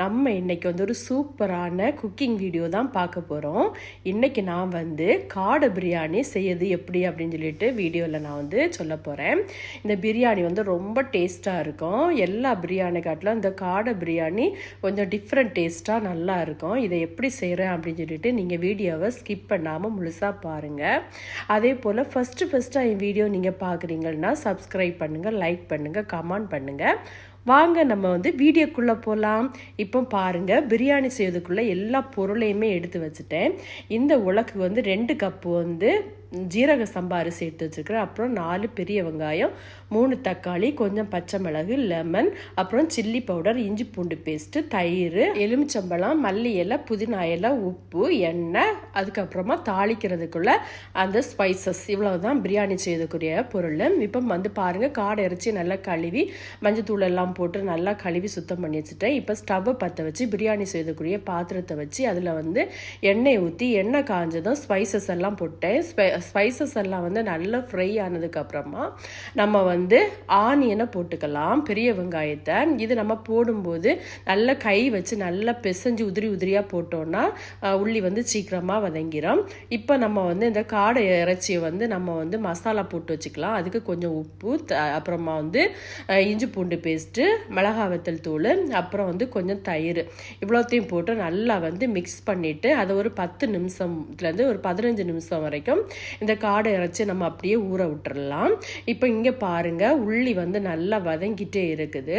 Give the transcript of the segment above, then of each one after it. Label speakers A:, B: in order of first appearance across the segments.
A: நம்ம இன்றைக்கி வந்து ஒரு சூப்பரான குக்கிங் வீடியோ தான் பார்க்க போகிறோம் இன்றைக்கி நான் வந்து காடை பிரியாணி செய்யுது எப்படி அப்படின்னு சொல்லிட்டு வீடியோவில் நான் வந்து சொல்ல போகிறேன் இந்த பிரியாணி வந்து ரொம்ப டேஸ்ட்டாக இருக்கும். எல்லா பிரியாணி காட்டிலும் இந்த காடை பிரியாணி கொஞ்சம் டிஃப்ரெண்ட் டேஸ்ட்டாக நல்லா இருக்கும். இதை எப்படி செய்கிறேன் அப்படின்னு சொல்லிட்டு நீங்கள் வீடியோவை ஸ்கிப் பண்ணாமல் முழுசாக பாருங்கள் அதே போல் ஃபஸ்ட்டு ஃபஸ்ட்டாக என் வீடியோ நீங்கள் பார்க்குறீங்கன்னா சப்ஸ்கிரைப் பண்ணுங்கள் லைக் பண்ணுங்கள் கமெண்ட் பண்ணுங்கள் வாங்க நம்ம வந்து வீடியோக்குள்ளே போகலாம் இப்போ பாருங்கள் பிரியாணி செய்யறதுக்குள்ளே எல்லா பொருளையுமே எடுத்து வச்சுட்டேன். இந்த உலக்கு வந்து ரெண்டு கப்பு வந்து ஜீரக சம்பா அரிசி எடுத்து வச்சுருக்கிறேன். அப்புறம் நாலு பெரிய வெங்காயம் மூணு தக்காளி கொஞ்சம் பச்சை மிளகு லெமன் அப்புறம் சில்லி பவுடர் இஞ்சி பூண்டு பேஸ்ட்டு தயிர் எலுமிச்சம்பழம் மல்லி இலை புதினா இலை உப்பு எண்ணெய் அதுக்கப்புறமா தாளிக்கிறதுக்குள்ள அந்த ஸ்பைசஸ் இவ்வளோ தான் பிரியாணி செய்யக்கூடிய பொருள். இப்போ வந்து பாருங்கள் காடை இறைச்சி நல்லா கழுவி மஞ்சத்தூள் எல்லாம் போட்டு நல்லா கழுவி சுத்தம் பண்ணி வச்சுட்டேன். இப்போ ஸ்டவ்வை பற்ற வச்சு பிரியாணி செய்யக்கூடிய பாத்திரத்தை வச்சு அதில் வந்து எண்ணெய் ஊற்றி எண்ணெய் காஞ்சதும் ஸ்பைசஸ் எல்லாம் போட்டேன். ஸ்பைசஸ் எல்லாம் வந்து நல்லா ஃப்ரை ஆனதுக்கப்புறமா நம்ம வந்து ஆனியனை போட்டுக்கலாம் பெரிய வெங்காயத்தை. இது நம்ம போடும்போது நல்லா கை வச்சு நல்லா பிசைஞ்சு உதிரி உதிரியாக போட்டோன்னா உள்ளி வந்து சீக்கிரமாக வதங்கிடும் இப்போ நம்ம வந்து இந்த காடை இறைச்சியை வந்து நம்ம வந்து மசாலா போட்டு வச்சுக்கலாம். அதுக்கு கொஞ்சம் உப்பு த- அப்புறமா வந்து இஞ்சி பூண்டு பேஸ்ட்டு மிளகா வத்தல் தூள் அப்புறம் வந்து கொஞ்சம் தயிர். இவ்வளோத்தையும் போட்டு நல்லா வந்து மிக்ஸ் பண்ணிவிட்டு அதை ஒரு பத்து நிமிஷத்துலேருந்து ஒரு பதினஞ்சு நிமிஷம் வரைக்கும் இந்த காடை இறைச்சி நம்ம அப்படியே ஊற விட்டுறலாம். இப்போ இங்கே பாருங்கள் உள்ளி வந்து நல்லா வதங்கிட்டே இருக்குது.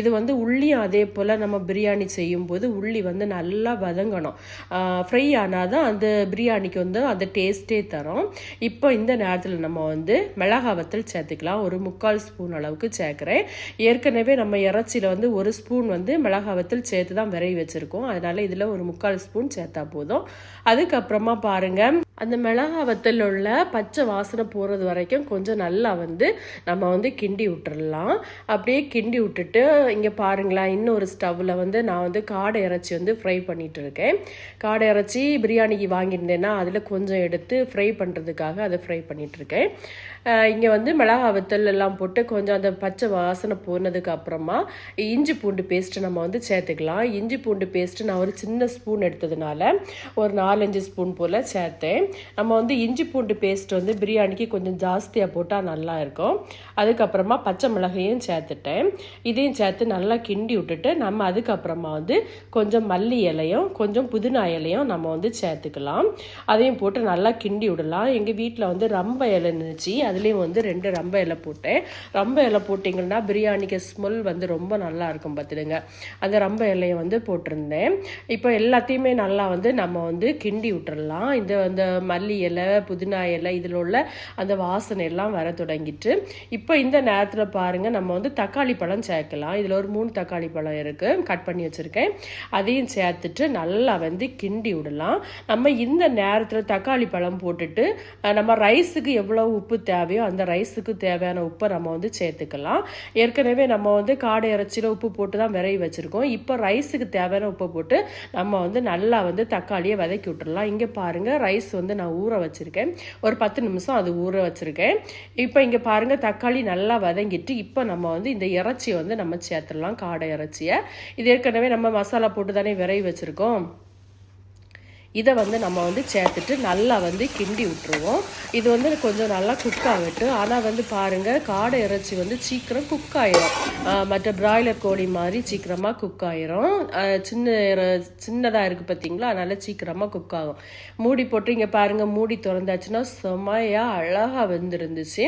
A: இது வந்து உள்ளியும் அதே போல் நம்ம பிரியாணி செய்யும்போது உள்ளி வந்து நல்லா வதங்கணும். ஃப்ரை ஆனால் தான் அந்த பிரியாணிக்கு வந்து அந்த டேஸ்ட்டே தரும். இப்போ இந்த நேரத்தில் நம்ம வந்து மிளகா வத்தல் சேர்த்துக்கலாம். ஒரு முக்கால் ஸ்பூன் அளவுக்கு சேர்க்குறேன். ஏற்கனவே நம்ம இறைச்சியில் வந்து ஒரு ஸ்பூன் வந்து மிளகா வத்தல் சேர்த்து தான் விரைவி வச்சுருக்கோம். அதனால இதில் ஒரு முக்கால் ஸ்பூன் சேர்த்தா போதும். அதுக்கப்புறமா பாருங்கள் அந்த மிளகா வத்தல் உள்ள பச்சை வாசனை போகிறது வரைக்கும் கொஞ்சம் நல்லா வந்து நம்ம வந்து கிண்டி விட்டுறலாம். அப்படியே கிண்டி விட்டுட்டு இங்கே பாருங்களேன் இன்னொரு ஸ்டவ்வில் வந்து நான் வந்து காடை இறைச்சி வந்து ஃப்ரை பண்ணிகிட்ருக்கேன் இருக்கேன். காடை இறைச்சி பிரியாணிக்கு வாங்கியிருந்தேன்னா அதில் கொஞ்சம் எடுத்து ஃப்ரை பண்ணுறதுக்காக அதை ஃப்ரை பண்ணிகிட்ருக்கேன் இங்கே வந்து மிளகா வத்தல் எல்லாம் போட்டு கொஞ்சம் அந்த பச்சை வாசனை போனதுக்கு அப்புறமா இஞ்சி பூண்டு பேஸ்ட்டு நம்ம வந்து சேர்த்துக்கலாம். இஞ்சி பூண்டு பேஸ்ட்டு நான் ஒரு சின்ன ஸ்பூன் எடுத்ததுனால ஒரு நாலஞ்சு ஸ்பூன் போல் சேர்த்தேன். நம்ம வந்து இஞ்சி பூண்டு பேஸ்ட் வந்து பிரியாணிக்கு கொஞ்சம் ஜாஸ்தியாக போட்டால் நல்லா இருக்கும். அதுக்கப்புறமா பச்சை மிளகையும் சேர்த்துட்டேன். இதையும் சேர்த்து நல்லா கிண்டி விட்டுட்டு நம்ம அதுக்கப்புறமா வந்து கொஞ்சம் மல்லி இலையும் கொஞ்சம் புதினா இலையும் நம்ம வந்து சேர்த்துக்கலாம். அதையும் போட்டு நல்லா கிண்டி விடலாம். எங்கள் வீட்டில் வந்து ரம்ப இலை இருந்துச்சு. அதுலேயும் வந்து ரெண்டு ரம்ப இலை போட்டேன். ரம்ப இலை போட்டிங்கன்னா பிரியாணிக்கு ஸ்மெல் வந்து ரொம்ப நல்லா இருக்கும் பார்த்துடுங்க. அந்த ரம்ப இலையை வந்து போட்டிருந்தேன். இப்போ எல்லாத்தையுமே நல்லா வந்து நம்ம வந்து கிண்டி விட்டுறலாம். இந்த அந்த மல்லி இலை புதினா இலை இதில் உள்ள அந்த வாசனை எல்லாம் வர தொடங்கிட்டு இப்போ இந்த நேரத்தில் பாருங்கள் நம்ம வந்து தக்காளி பழம் சேர்க்கலாம். இதில் ஒரு மூணு தக்காளி பழம் இருக்குது கட் பண்ணி வச்சுருக்கேன். அதையும் சேர்த்துட்டு நல்லா வந்து கிண்டி விடலாம். நம்ம இந்த நேரத்தில் தக்காளி பழம் போட்டுட்டு நம்ம ரைஸுக்கு எவ்வளோ உப்பு தேவையோ அந்த ரைஸுக்கு தேவையான உப்பை நம்ம வந்து சேர்த்துக்கலாம். ஏற்கனவே நம்ம வந்து காடை இறைச்சியில் உப்பு போட்டு தான் விரைவி வச்சுருக்கோம். இப்போ ரைஸுக்கு தேவையான உப்பை போட்டு நம்ம வந்து நல்லா வந்து தக்காளியை வதக்கி விட்டுடலாம். இங்கே பாருங்கள் ரைஸ் வந்து வந்து நான் ஊற வச்சுருக்கேன். ஒரு பத்து நிமிஷம் அது ஊற வச்சுருக்கேன். இப்போ இங்கே பாருங்கள் தக்காளி நல்லா வதங்கிட்டு இப்போ நம்ம வந்து இந்த இறைச்சியை வந்து நம்ம சேர்த்துடலாம் காடை இறைச்சியை. இது ஏற்கனவே நம்ம மசாலா போட்டு தானே விரைவி வச்சுருக்கோம். இதை வந்து நம்ம வந்து சேர்த்துட்டு நல்லா வந்து கிண்டி விட்டுருவோம். இது வந்து கொஞ்சம் நல்லா குக் ஆகட்டும். ஆனால் வந்து பாருங்கள் காடை இறைச்சி வந்து சீக்கிரம் குக் ஆயிரும். மற்ற பிராய்லர் கோழி மாதிரி சீக்கிரமாக குக் ஆயிரும். சின்ன சின்னதாக இருக்குது பார்த்தீங்களா அதனால் சீக்கிரமாக குக் ஆகும். மூடி போட்டு இங்கே பாருங்கள் மூடி திறந்தாச்சுன்னா செமையாக அழகாக வெந்திருந்துச்சு.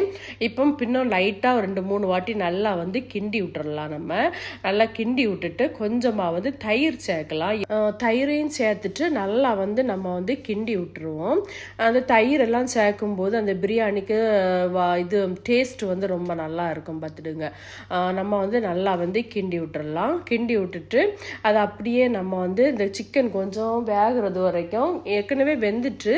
A: இப்போ பின்னும் லைட்டாக ரெண்டு மூணு வாட்டி நல்லா வந்து கிண்டி விட்டுறலாம் நம்ம. நல்லா கிண்டி விட்டுட்டு கொஞ்சமாக வந்து தயிர் சேர்க்கலாம். தயிரையும் சேர்த்துட்டு நல்லா வந்து நம்ம வந்து கிண்டி விட்டுருவோம். அந்த தயிரெல்லாம் சேர்க்கும்போது அந்த பிரியாணிக்கு வா இது டேஸ்ட் வந்து ரொம்ப நல்லா இருக்கும் பார்த்துடுங்க. நம்ம வந்து நல்லா வந்து கிண்டி விட்டுறலாம். கிண்டி விட்டுட்டு அதை அப்படியே நம்ம வந்து இந்த சிக்கன் கொஞ்சம் வேகிறது வரைக்கும் ஏற்கனவே வெந்துட்டு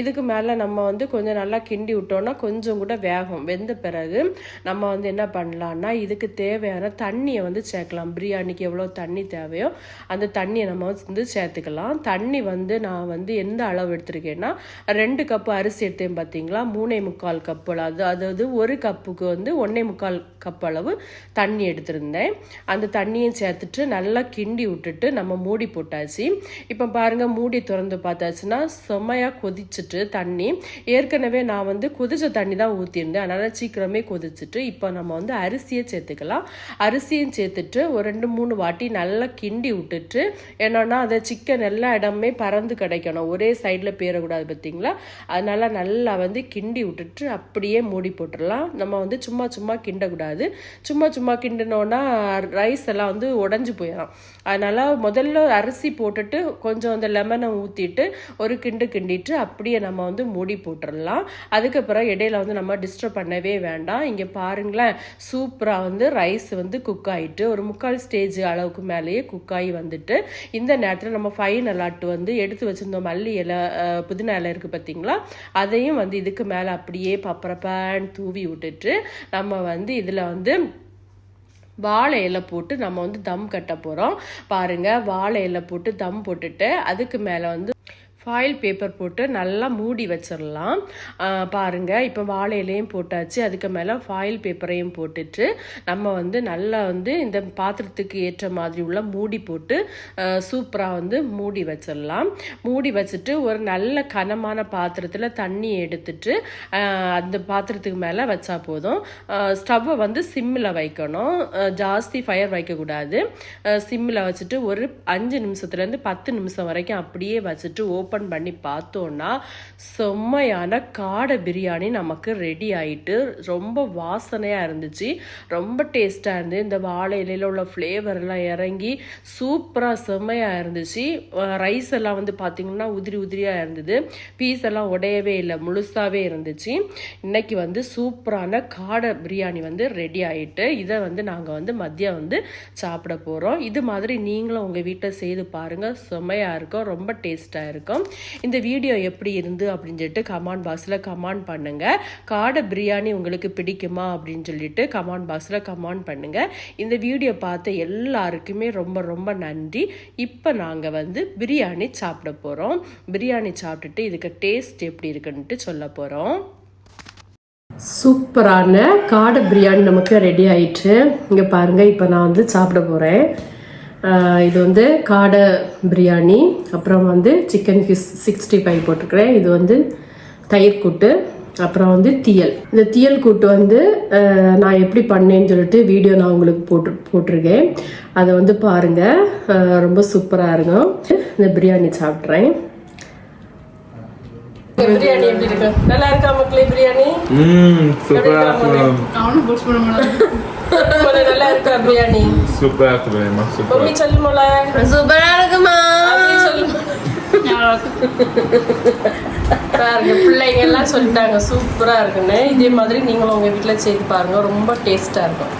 A: இதுக்கு மேலே நம்ம வந்து கொஞ்சம் நல்லா கிண்டி விட்டோம்னா கொஞ்சம் கூட வேகும். வெந்த பிறகு நம்ம வந்து என்ன பண்ணலான்னா இதுக்கு தேவையான தண்ணியை வந்து சேர்க்கலாம். பிரியாணிக்கு எவ்வளோ தண்ணி தேவையோ அந்த தண்ணியை நம்ம வந்து சேர்த்துக்கலாம். தண்ணி வந்து நான் நான் வந்து எந்த அளவு எடுத்திருக்கேன்னா ரெண்டு கப்பு அரிசி எடுத்தேன் பார்த்தீங்களா மூணே முக்கால் கப்பு அது அதாவது ஒரு கப்புக்கு வந்து ஒன்றே முக்கால் கப் அளவு தண்ணி எடுத்திருந்தேன். அந்த தண்ணியும் சேர்த்துட்டு நல்லா கிண்டி விட்டுட்டு நம்ம மூடி போட்டாச்சு. இப்போ பாருங்கள் மூடி திறந்து பார்த்தாச்சுன்னா செம்மையாக கொதிச்சுட்டு தண்ணி. ஏற்கனவே நான் வந்து கொதிச்ச தண்ணி தான் ஊற்றிருந்தேன் அதனால் சீக்கிரமே கொதிச்சுட்டு இப்போ நம்ம வந்து அரிசியை சேர்த்துக்கலாம். அரிசியும் சேர்த்துட்டு ஒரு ரெண்டு மூணு வாட்டி நல்லா கிண்டி விட்டுட்டு என்னன்னா அதை சிக்கன் எல்லா இடமே பறந்து கிடைக்கணும். ஒரே சைடில் பேரக்கூடாது பார்த்தீங்களா அதனால் நல்லா வந்து கிண்டி விட்டுட்டு அப்படியே மூடி போட்டுடலாம் நம்ம வந்து சும்மா சும்மா கிண்டக்கூடாது. சும்மா சும்மா கிண்டினோன்னா ரைஸ் எல்லாம் வந்து உடஞ்சி போயிடும் அதனால் முதல்ல அரிசி போட்டுட்டு கொஞ்சம் அந்த லெமனை ஊற்றிட்டு ஒரு கிண்டு கிண்டிட்டு அப்படியே நம்ம வந்து மூடி போட்டுடலாம் அதுக்கப்புறம் இடையில வந்து நம்ம டிஸ்டர்ப் பண்ணவே வேண்டாம். இங்கே பாருங்களேன் சூப்பராக வந்து ரைஸ் வந்து குக் ஆகிட்டு ஒரு முக்கால் ஸ்டேஜ் அளவுக்கு மேலேயே குக் ஆகி வந்துட்டு இந்த நேரத்தில் நம்ம ஃபைன் ஆட்டு வந்து எடுத்து வச்சுருந்தோம். மல்லி இலை அஹ், புதினா இலை இருக்குது பார்த்தீங்களா அதையும் வந்து இதுக்கு மேலே அப்படியே பப்பரப்பான்னு தூவி விட்டுட்டு நம்ம வந்து இதில் வந்து வாழை இலை போட்டு நம்ம வந்து தம் கட்ட போகிறோம் பாருங்கள் வாழை இலை போட்டு தம் போட்டுட்டு அதுக்கு மேலே வந்து ஃபாயில் பேப்பர் போட்டு நல்லா மூடி வச்சிடலாம் பாருங்கள் இப்போ வாழையிலையும் போட்டாச்சு. அதுக்கு மேலே ஃபாயில் பேப்பரையும் போட்டுட்டு நம்ம வந்து நல்லா வந்து இந்த பாத்திரத்துக்கு ஏற்ற மாதிரி உள்ள மூடி போட்டு சூப்பராக வந்து மூடி வச்சிடலாம் மூடி வச்சுட்டு ஒரு நல்ல கனமான பாத்திரத்தில் தண்ணி எடுத்துட்டு அந்த பாத்திரத்துக்கு மேலே வச்சா போதும். ஸ்டவ்வை வந்து சிம்மில் வைக்கணும். ஜாஸ்தி ஃபயர் வைக்கக்கூடாது. சிம்மில் வச்சுட்டு ஒரு அஞ்சு நிமிஷத்துலேருந்து பத்து நிமிஷம் வரைக்கும் அப்படியே வச்சுட்டு ஓப்பன் ஓப்பன் பண்ணி பார்த்தோன்னா செம்மையான காடை பிரியாணி நமக்கு ரெடி ஆயிட்டு ரொம்ப வாசனையாக இருந்துச்சு. ரொம்ப டேஸ்ட்டாக இருந்து இந்த வாழை இலையில் உள்ள ஃப்ளேவர் எல்லாம் இறங்கி சூப்பராக செம்மையாக இருந்துச்சு. ரைஸ் எல்லாம் வந்து பார்த்திங்கன்னா உதிரி உதிரியாக இருந்தது. பீஸ் எல்லாம் உடையவே இல்லை. முழுசாகவே இருந்துச்சு. இன்னைக்கு வந்து சூப்பரான காடை பிரியாணி வந்து ரெடி ஆயிட்டு இதை வந்து நாங்கள் வந்து மதியம் வந்து சாப்பிட போகிறோம் இது மாதிரி நீங்களும் உங்கள் வீட்டில் செய்து பாருங்கள் செம்மையாக இருக்கும். ரொம்ப டேஸ்ட்டாக இருக்கும். இந்த வீடியோ எப்படி இருந்து அப்படின்னு சொல்லிட்டு கமாண்ட் பாக்ஸில் கமெண்ட் பண்ணுங்கள் காடை பிரியாணி உங்களுக்கு பிடிக்குமா அப்படின்னு சொல்லிட்டு கமாண்ட் பாக்ஸில் கமெண்ட் பண்ணுங்கள் இந்த வீடியோ பார்த்த எல்லாருக்குமே ரொம்ப ரொம்ப நன்றி. இப்போ நாங்கள் வந்து பிரியாணி சாப்பிட போகிறோம் பிரியாணி சாப்பிட்டுட்டு இதுக்கு டேஸ்ட் எப்படி இருக்குன்ட்டு சொல்ல போகிறோம் சூப்பரான காடை பிரியாணி நமக்கு ரெடி ஆயிட்டு. இங்கே பாருங்கள் இப்போ நான் வந்து சாப்பிட போகிறேன் இது வந்து காடை பிரியாணி அப்புறம் வந்து சிக்கன் கிஸ் சிக்ஸ்டி ஃபைவ் போட்டிருக்கிறேன். இது வந்து தயிர் கூட்டு அப்புறம் வந்து தீயல். இந்த தீயல் கூட்டு வந்து நான் எப்படி பண்ணேன்னு சொல்லிட்டு வீடியோ நான் உங்களுக்கு போட்டு போட்டிருக்கேன். அதை வந்து பாருங்கள் ரொம்ப சூப்பராக இருக்கும். இந்த பிரியாணி சாப்பிட்றேன். பிரியாணி எப்படி இருக்கு? நல்லா இருக்கா மக்களே பிரியாணி?
B: ம் சூப்பரா இருக்கும்.
C: அவனும் போஸ்ட் பண்ண மாட்டான்.
A: மொளை நல்லா இருக்கா பிரியாணி?
B: சூப்பரா இருக்கு வேமா சூப்பரா
A: மம்மி சொல்லு மொளை
C: சூப்பரா இருக்குமா
A: அப்படி சொல்லு பாருங்க பிள்ளைங்க எல்லாம் சொல்லிட்டாங்க சூப்பரா இருக்குன்னு இதே மாதிரி நீங்களும் உங்க வீட்ல செய்து பாருங்க ரொம்ப டேஸ்டா இருக்கும்